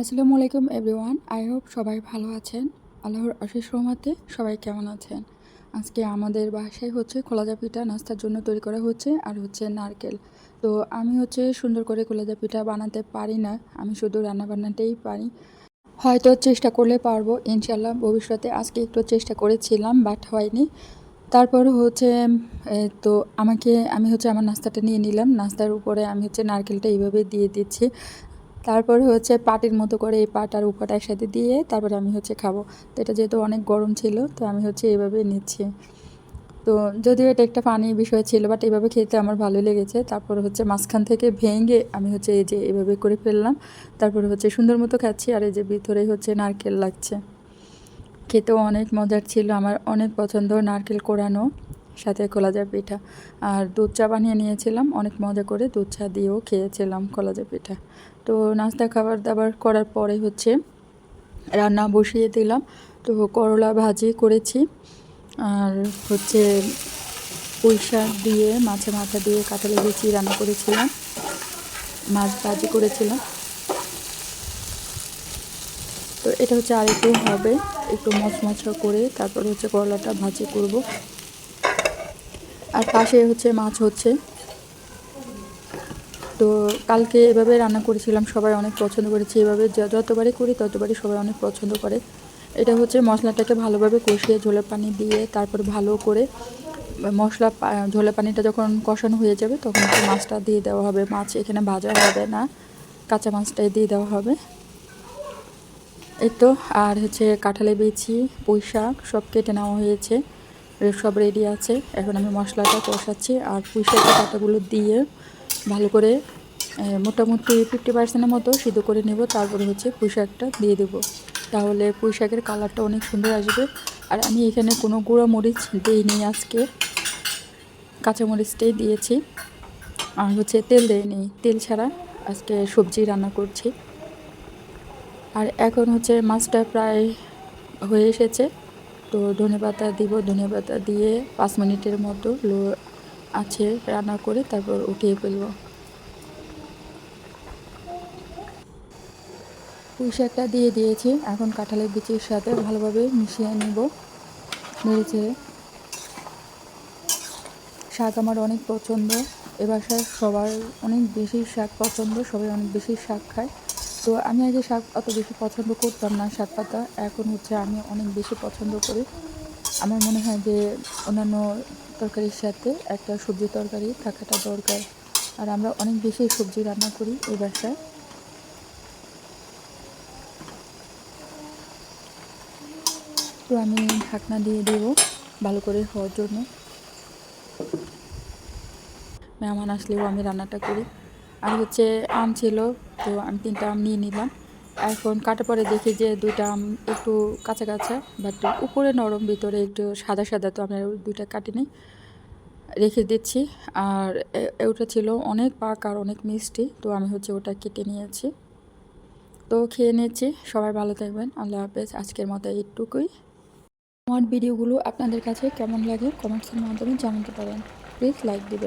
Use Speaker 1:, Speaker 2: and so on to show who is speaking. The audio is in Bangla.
Speaker 1: আসসালামু আলাইকুম এভরিওয়ান, আই হোপ সবাই ভালো আছেন। আল্লাহর অশেষ রহমাতে সবাই কেমন আছেন? আজকে আমাদের বাসায় হচ্ছে কলাজা পিঠা নাস্তার জন্য তৈরি করা হচ্ছে আর হচ্ছে নারকেল। তো আমি হচ্ছে সুন্দর করে কলাজা পিঠা বানাতে পারি না, আমি শুধু রান্না বান্নাটাই পারি। হয়তো চেষ্টা করলে পারব ইনশাল্লাহ ভবিষ্যতে আজকে একটু চেষ্টা করেছিলাম, বাট হয়নি। তারপর হচ্ছে তো আমাকে, আমি হচ্ছে আমার নাস্তাটা নিয়ে নিলাম। নাস্তার উপরে আমি হচ্ছে নারকেলটা এইভাবে দিয়ে দিচ্ছি। তারপরে হচ্ছে পাটের মতো করে এই পাট আর উপাটা একসাথে দিয়ে তারপরে আমি হচ্ছে খাব। তো এটা যেহেতু অনেক গরম ছিল, তো আমি হচ্ছে এইভাবে নিচ্ছি। তো যদিও এটা একটা পানি বিষয় ছিল বাট এভাবে খেতে আমার ভালো লেগেছে। তারপর হচ্ছে মাঝখান থেকে ভেঙে আমি হচ্ছে এই যে এভাবে করে ফেললাম। তারপরে হচ্ছে সুন্দর মতো খাচ্ছি আর এই যে ভিতরে হচ্ছে নারকেল লাগছে। খেতেও অনেক মজার ছিল, আমার অনেক পছন্দ নারকেল কোরানো। সাথে কলাজা পিঠা। আর দুধ চা বানিয়ে নিয়েছিলাম, অনেক মজা করে দুধ চা দিয়েও খেয়েছিলাম কলাজা পিঠা। তো নাস্তা, খাবার দাবার করার পরে হচ্ছে রান্না বসিয়ে দিলাম। তো করলা ভাজি করেছি। আর হচ্ছে শাক দিয়ে মাছে মাথা দিয়ে কাঁঠালে বিচি রান্না করেছিলাম। মাছ ভাজি করেছিলাম। তো এটা হচ্ছে আর একটু হবে, একটু মচমচা করে তারপর হচ্ছে করলাটা ভাজি করব। আর পাশে হচ্ছে মাছ হচ্ছে। তো কালকে এভাবে রান্না করেছিলাম, সবাই অনেক পছন্দ করেছে। এভাবে যতবারই করি ততবারই সবাই অনেক পছন্দ করে। এটা হচ্ছে মশলাটাকে ভালোভাবে কষিয়ে ঝোলের পানি দিয়ে তারপর ভালো করে মশলা ঝোলের পানিটা যখন কষানো হয়ে যাবে তখন মাছটা দিয়ে দেওয়া হবে। মাছ এখানে ভাজা হবে না, কাঁচা মাছটাই দিয়ে দেওয়া হবে। এই তো, আর হচ্ছে কাঁঠালে বেছি পুঁই শাক সব কেটে নেওয়া হয়েছে। সব রেডি আছে। এখন আমি মশলাটা কষাচ্ছি আর পুঁই শাকের কাঁটাগুলো দিয়ে ভালো করে মোটামুটি ফিফটি পার্সেন্টের মতো সিদ্ধ করে নেব। তারপরে হচ্ছে পুঁই শাকটা দিয়ে দেবো। তাহলে পুঁই শাকের কালারটা অনেক সুন্দর আসবে। আর আমি এখানে কোনো গুঁড়ো মরিচ দিইনি আজকে। কাঁচা মরিচটাই দিয়েছি। আর হচ্ছে তেল দিইনি। তেল ছাড়া আজকে সবজি রান্না করছি। আর এখন হচ্ছে মাছটা প্রায় হয়ে এসেছে। তো ধনে পাতা দিব ধনে পাতা দিয়ে পাঁচ মিনিটের মতো লো আছে রান্না করে তারপর উঠিয়ে ফেলব। পুঁই শাকটা দিয়ে দিয়েছি। এখন কাঁঠালের বিচির সাথে ভালোভাবে মিশিয়ে নিব। নেড়েছে শাক আমার অনেক পছন্দ। এবার সবার অনেক বেশি শাক পছন্দ, সবাই অনেক বেশি শাক খায়। তো আমি আগে শাক অত বেশি পছন্দ করতাম না, শাক পাতা। এখন হচ্ছে আমি অনেক বেশি পছন্দ করি। আমার মনে হয় যে অন্যান্য তরকারির সাথে একটা সবজি তরকারি থাকাটা দরকার। আর আমরা অনেক বেশি সবজি রান্না করি এই বাসায়। তো আমি ঢাকনা দিয়ে দেব ভালো করে হওয়ার জন্য। মেহমান আসলেও আমি রান্নাটা করি। আর হচ্ছে আম ছিল, তো আমি তিনটা আম নিয়ে নিলাম। এখন কাটার পরে দেখি যে দুইটা আম একটু কাঁচা কাঁচা বাট উপরে নরম, ভিতরে একটু সাদা সাদা, তো আমি দুইটা কাটি নিই রেখে দিচ্ছি। আর ওটা ছিল অনেক পাক আর অনেক মিষ্টি, তো আমি হচ্ছে ওটা কেটে নিয়েছি। তো খেয়ে নিয়েছি সবাই ভালো থাকবেন। আল্লাহ হাফেজ। আজকের মতো এইটুকুই। আমার ভিডিওগুলো আপনাদের কাছে কেমন লাগে কমেন্টসের মাধ্যমে জানাতে পারেন। প্লিজ লাইক দিবেন।